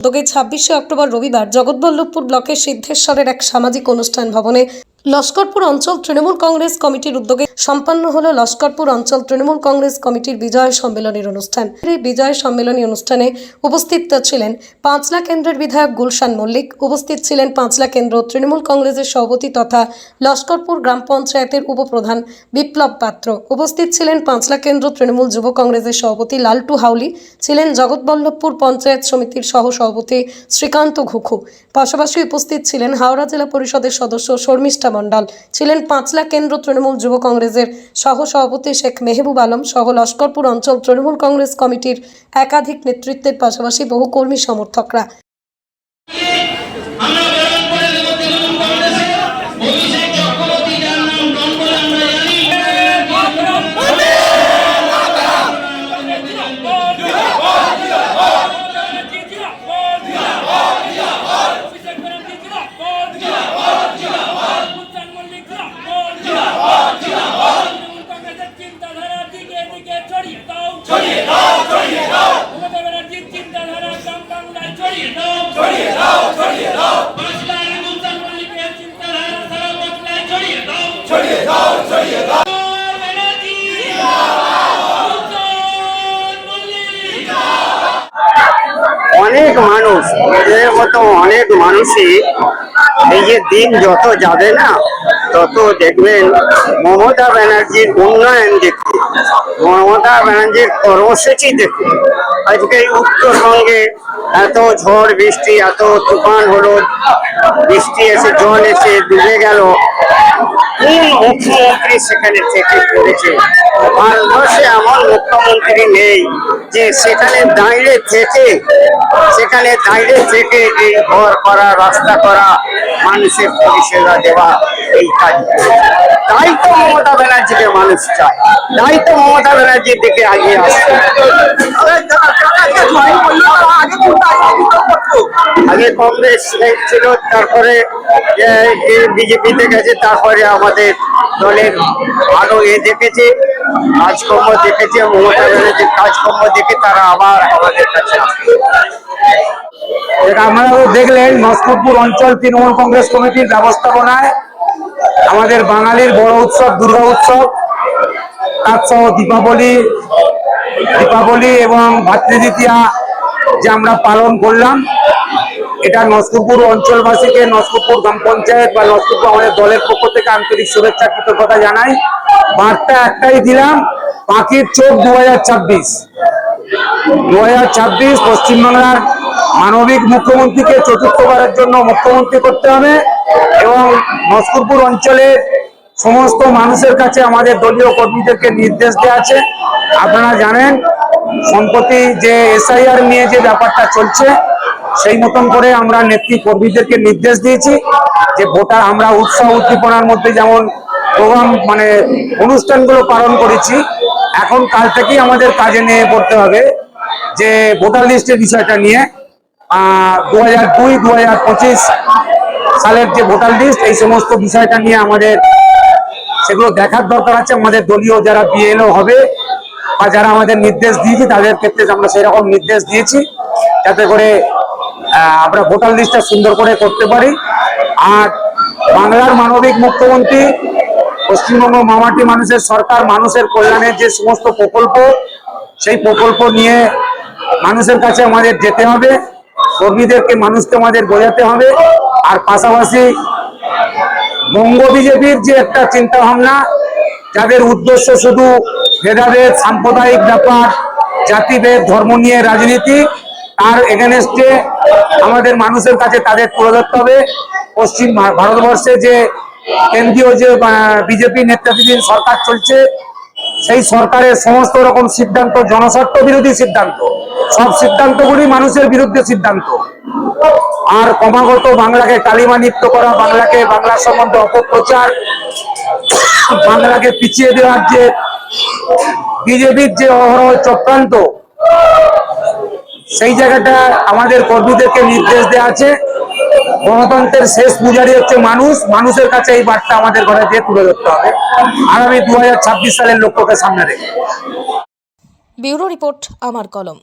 উদ্যোগে ছাব্বিশে অক্টোবর রবিবার জগৎবল্লভপুর ব্লকের সিদ্ধেশ্বরের এক সামাজিক অনুষ্ঠান ভবনে লস্করপুর অঞ্চল তৃণমূল কংগ্রেস কমিটির উদ্যোগে সম্পন্ন হল লস্করপুর অঞ্চল তৃণমূল কংগ্রেস কমিটির বিজয় সম্মেলনের অনুষ্ঠান। এই বিজয় সম্মেলনী অনুষ্ঠানে উপস্থিত ছিলেন পাঁচলা কেন্দ্রের বিধায়ক গুলশান মল্লিক, উপস্থিত ছিলেন পাঁচলা কেন্দ্র তৃণমূল কংগ্রেসের সভাপতি তথা লস্করপুর গ্রাম পঞ্চায়েতের উপপ্রধান বিপ্লব পাত্র। উপস্থিত ছিলেন পাঁচলা কেন্দ্র তৃণমূল যুব কংগ্রেসের সভাপতি লালটু হাউলি, ছিলেন জগৎবল্লভপুর পঞ্চায়েত সমিতির সহ সভাপতি শ্রীকান্ত ঘুঘু। পাশাপাশি উপস্থিত ছিলেন হাওড়া জেলা পরিষদের সদস্য শর্মিষ্ঠা মণ্ডল। ছিলেন পাঁচলা কেন্দ্র তৃণমূল যুব কংগ্রেসের সহ সভাপতি শেখ মেহবুব আলম সহ লস্করপুর অঞ্চল তৃণমূল কংগ্রেস কমিটির একাধিক নেতৃত্বের পাশাপাশি বহু কর্মী সমর্থকরা। অনেক মানুষ মতো অনেক মানুষই এই যে দিন যত যাবে না, তত দেখবেন মমতা ব্যানার্জির উন্নয়ন দেখতে মমতা ব্যানার্জির কর্মসূচি দেখতে আজকে উত্তরবঙ্গে এত ঝড় বৃষ্টি, এত তুফান হলো, বৃষ্টি এসে জল এসে ডুবে গেল। কোন মুখ্যমন্ত্রী সেখানে থেকে করেছে ভারতবর্ষে এমন মুখ্যমন্ত্রী নেই যে সেখানে দাঁড়িয়ে থেকে, সেখানে দাঁড়িয়ে থেকে এই ঘর করা, রাস্তা করা মানুষের পরিষেবা দেওয়া এই কাজ তাই তো মমতা ব্যানার্জিকে মানুষ চায়। তাই তো মমতা ব্যানার্জির দিকে আগিয়ে আসছে। আগে কংগ্রেস ছিল, তারপরে বিজেপিতে গেছে, তারপরে আমাদের দলের ভালো এ দেখেছে, কাজকর্ম দেখেছে, মমতা ব্যানার্জির কাজকর্ম দেখে তারা আবার আমাদের কাছে আসছে। এটা আপনারাও দেখলেন, নস্করপুর অঞ্চল তৃণমূল কংগ্রেস কমিটির ব্যবস্থাপনায় আমাদের বাঙালির বড় উৎসব, দুর্গা উৎসব। তার সহ দীপাবলি দীপাবলি এবং ভাতৃদ্বিতীয়া যে আমরা পালন করলাম, এটা নস্করপুর অঞ্চলবাসীকে নস্করপুর গ্রাম পঞ্চায়েত বা নস্করপুর আমাদের দলের পক্ষ থেকে আন্তরিক শুভেচ্ছা, কৃতজ্ঞতা জানাই। বার্তা একটাই দিলাম, পাখির চোখ দু হাজার ছাব্বিশ। দু হাজার ছাব্বিশ পশ্চিমবাংলার মানবিক মুখ্যমন্ত্রীকে চতুর্থবারের জন্য মুখ্যমন্ত্রী করতে হবে এবং নস্করপুর অঞ্চলের সমস্ত মানুষের কাছে আমাদের দলীয় কর্মীদেরকে নির্দেশ দেওয়া আছে। আপনারা জানেন, সম্প্রতি যে এসআইআর নিয়ে যে ব্যাপারটা চলছে, সেই মতন করে আমরা নেত্রী কর্মীদেরকে নির্দেশ দিয়েছি যে ভোটার আমরা উৎসাহ উদ্দীপনার মধ্যে যেমন প্রোগ্রাম মানে অনুষ্ঠানগুলো পালন করেছি, এখন কাল থেকেই আমাদের কাজে নিয়ে পড়তে হবে যে ভোটার লিস্টের বিষয়টা নিয়ে। দু হাজার দুই দু হাজার পঁচিশ সালের যে ভোটার লিস্ট এই সমস্ত বিষয়টা নিয়ে আমাদের সেগুলো দেখার দরকার আছে। আমাদের দলীয় যারা বিএলও হবে বা যারা আমাদের নির্দেশ দিয়েছি, তাদের ক্ষেত্রে আমরা সেরকম নির্দেশ দিয়েছি যাতে করে আমরা ভোটার লিস্টটা সুন্দর করে করতে পারি। আর বাংলার মানবিক মুখ্যমন্ত্রী, পশ্চিমবঙ্গ মামাটি মানুষের সরকার, মানুষের কল্যাণের যে সমস্ত প্রকল্প, সেই প্রকল্প নিয়ে মানুষের কাছে আমাদের যেতে হবে। কর্মীদেরকে মানুষকে আমাদের বোঝাতে হবে। আর পাশাপাশি বঙ্গ বিজেপির যে একটা চিন্তা ভাবনা যাদের উদ্দেশ্য শুধু ভেদাভেদ, সাম্প্রদায়িক ব্যাপার, জাতিভেদ, ধর্ম নিয়ে রাজনীতি, তার এগেনস্টে আমাদের মানুষের কাছে তাদের তুলে ধরতে হবে। পশ্চিম ভারতবর্ষে যে কেন্দ্রীয় যে বিজেপি নেতৃত্বাধীন সরকার চলছে সেই সরকারের সমস্ত রকম সিদ্ধান্ত, জনস্বার্থ বিরোধী সিদ্ধান্ত, সব সিদ্ধান্তগুলি মানুষের বিরুদ্ধে সিদ্ধান্ত। আর ক্রমাগত বাংলাকে কালিমা কালিমালিপ্ত করা, বাংলাকে, বাংলা সম্বন্ধে অপপ্রচার, বাংলাকে পিছিয়ে দেওয়ার যে বিজেপির যে অহরহ চক্রান্ত, সেই জায়গাটা আমাদের কর্মীদেরকে নির্দেশ দেওয়া আছে। গণতন্ত্রের শেষ পূজারি হচ্ছে মানুষ। মানুষের কাছে এই বার্তা আমাদের ঘরে দিয়ে তুলে ধরতে হবে। আগামী দু হাজার ছাব্বিশ সালের লক্ষ্যকে সামনে রেখে। ব্যুরো রিপোর্ট, আমার কলম।